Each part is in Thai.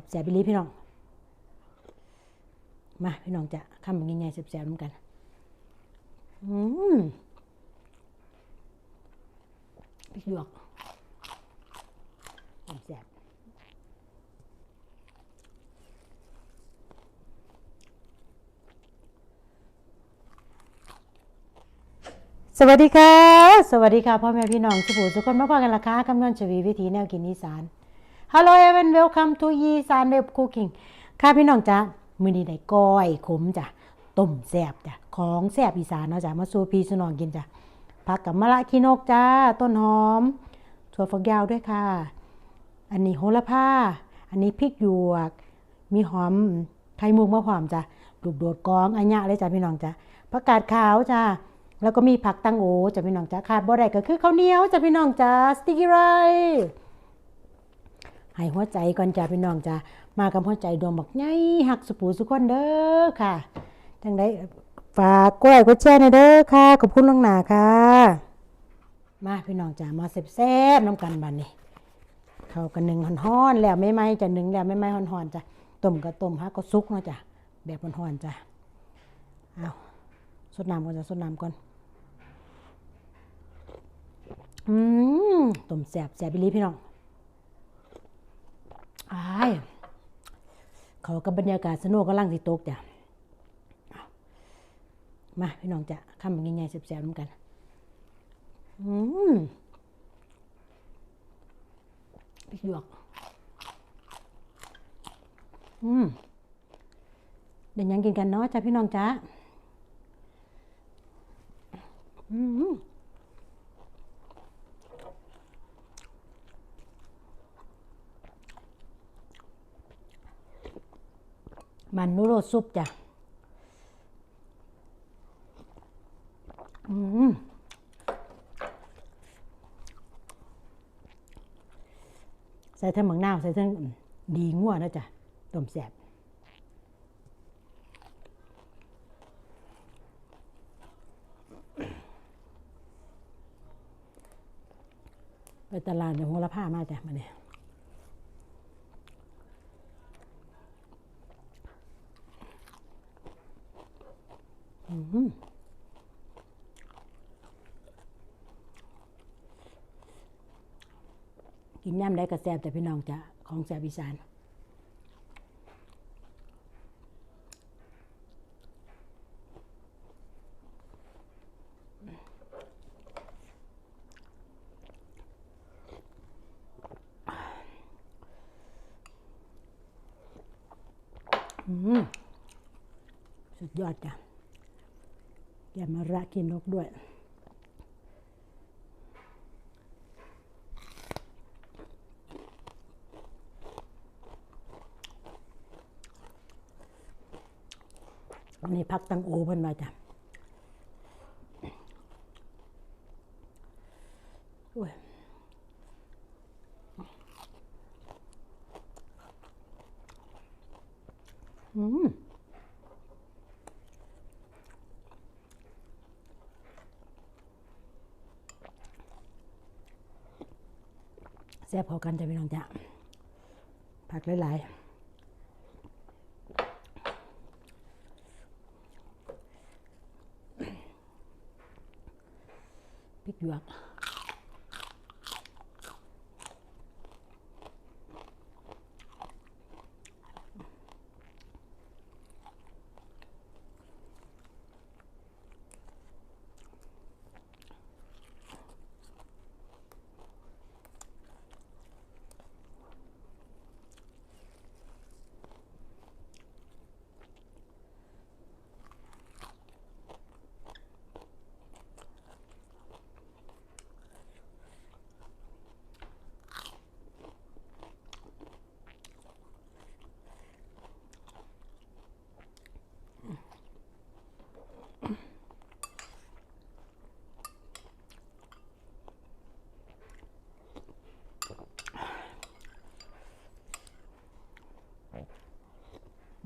บแสบไปรีพี่น้อง มาพี่น้องจะข้ามง่ายๆแสบๆน้ำกัน อืมพริกหยวกแสบสวัสดีค่ะ สวัสดีค่ะพ่อแม่พี่น้องสุภูทุกคนมาพอกันละค่ะคำนวณชวีวิธีแนวกินอีสาน Hello everyone welcome to อีสาน web cooking ค่ะพี่น้องจ้ะมื้อนี้ได้ก้อยขมจ้ะต้มแซ่บจ้ะของแซ่บอีสานเนาะจ้ะมาสู่พี่สู่น้องกินจ้ะผักกับมะละขี้นกจ้าต้นหอมถั่วฝักยาวด้วยค่ะ อันนี้โหระพาอันนี้พริกหยวก มีหอมไข่มุกมะพร้อมจ้ะลูกโดดกองอันยะเลยจ้ะพี่น้องจ้ะผักกาดขาวจ้ะแล้วก็มีผักตังโอจ้ะพี่น้องจ้ะขาดบ่ได้ก็คือข้าวเหนียวจ้ะพี่น้องจ้ะสติกกี้ไร ให้หัวใจก่อนจ้ะพี่น้องจ้ะมากับหัวใจดวงบักใหญ่หักสุปูสุกคนเด้อค่ะจังได้ฝากกล้วยกดแชร์ในอยเด้อค่ะขอบคุณล่วงหน้าค่ะ มาพี่น้องจ้ะมาแซ่บๆน้ำกันบัดนี้เขากันหนึ่งห่อนๆแล้วไม่ไหมจ้ะหนึ่งแล้วไม่ไหมห่อนๆจ้ะต้มก็ต้มฮะก็ซุกเนาะจ้ะแบบห่อนๆจ้ะเอาสดน้ำก่อนจ้ะสดน้ำก่อนอืมต้มแสบแสบไปลีพี่น้อง อายเขากับบรรยากาศสนุกกำลังสิตกจ้ะมาพี่น้องจ้ะข้ามง่ายๆแสบๆน้ำกัน อืมพริกหยวก อืมเดี๋ยวยังกินกันเนาะจ้าพี่น้องจ้าอืม มันนูโรซุปจ้ะอืมใส่ทั้งหมังนาวใส่ทั้งดีงัวนะจ๊ะต้มแซ่บไปตลาดเดี๋ยวหัวละผ้ามาจ้ะมาเนี่ย กินย่ำได้ก็แซ่บแต่พี่น้องจะของแซบอีสานอืมสุดยอดจ้ะ แกมมะระกินนกด้วย อันนี้พักตังโอเพิ่นมาจ้ะโอ้ยอืม ซ่บพอกันจะพี่น้องจ้ะผักหลายๆพริกหยวก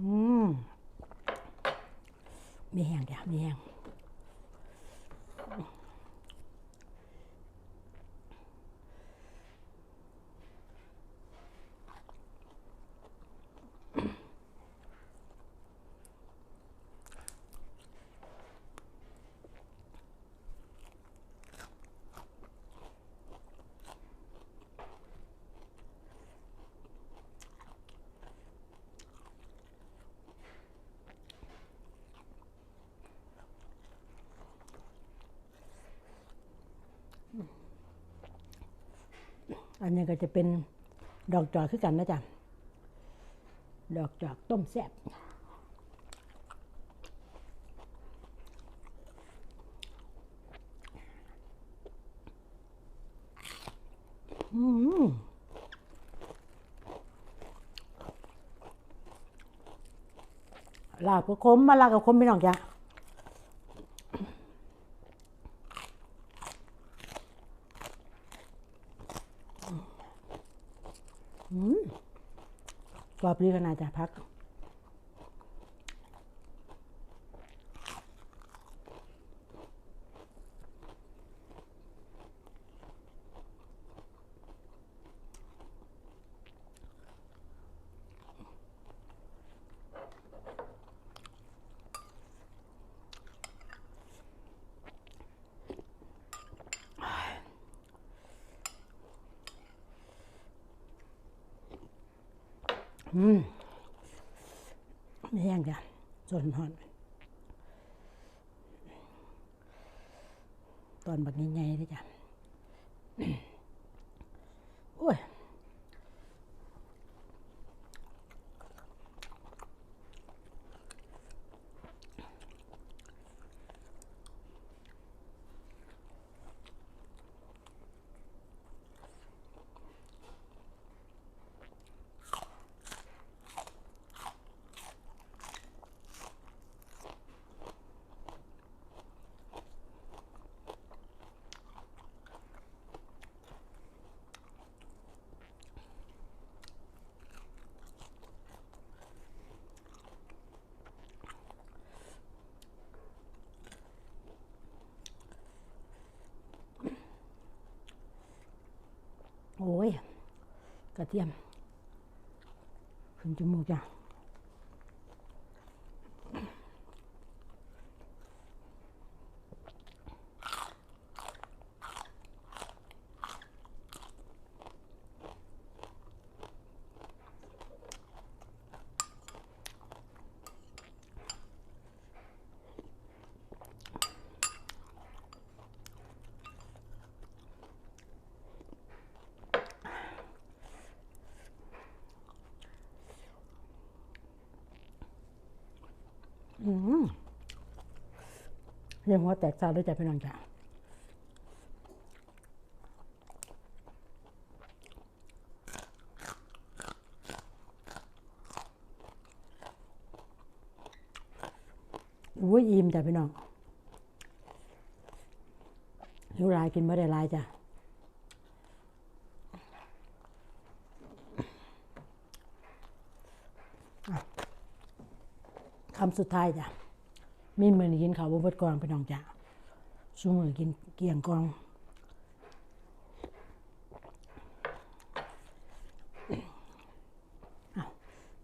อืม มีแห้งเอันนี้ก็จะเป็นดอกจอกคือกันนะจ๊ะ ดอกจอกต้มแซ่บอืมลาบก็คมมาลาบก็คมพี่น้องจ้ะอืม กรอบดีขนาดจ้ะพัก อืมไม่ยังจ้ะจนหอน ตอนบักนี้ไงเลยจ้ะ โอ้ย โอ้ย กระเทียมขึ้นจมูกจ้ะ อืม เรียกหัวแตกซาด้วยจ้ะพี่น้องจ้ะอุ้ยอิ่มจ้ะพี่น้องหิวลายกินไม่ได้ลายจ้ะคำสุดท้ายจ้ะ มีมือนี้กินข้าวบ่เบิดกองพี่น้องจ้าซุมือกินเกี่ยงกองอ้า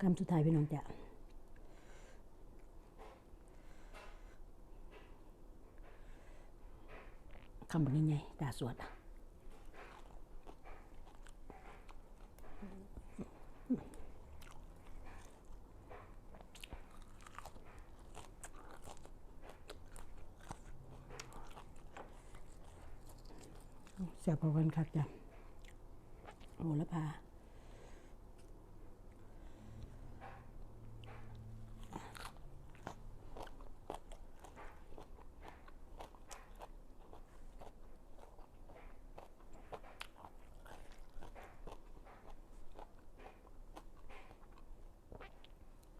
คำสุดท้ายพี่น้องจ้ะคำแบบนี้ไงตาสวดเสียบพอกันครับจ้ะ โอ้ละพา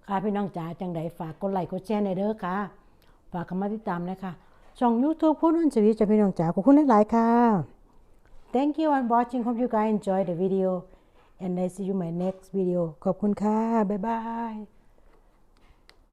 ค่ะพี่น้องจ๋าจังใดฝากกดไลค์กดแชร์ในเด้อค่ะ ฝากคำมาติดตามนะคะช่อง YouTube พูดนุ่นสวีจะพี่น้องจ๋าขอบคุณหลายๆค่ะ Thank you for watching. Hope you guys enjoy the video. And I see you in my next video. ขอบคุณค่ะ บ๊ายบาย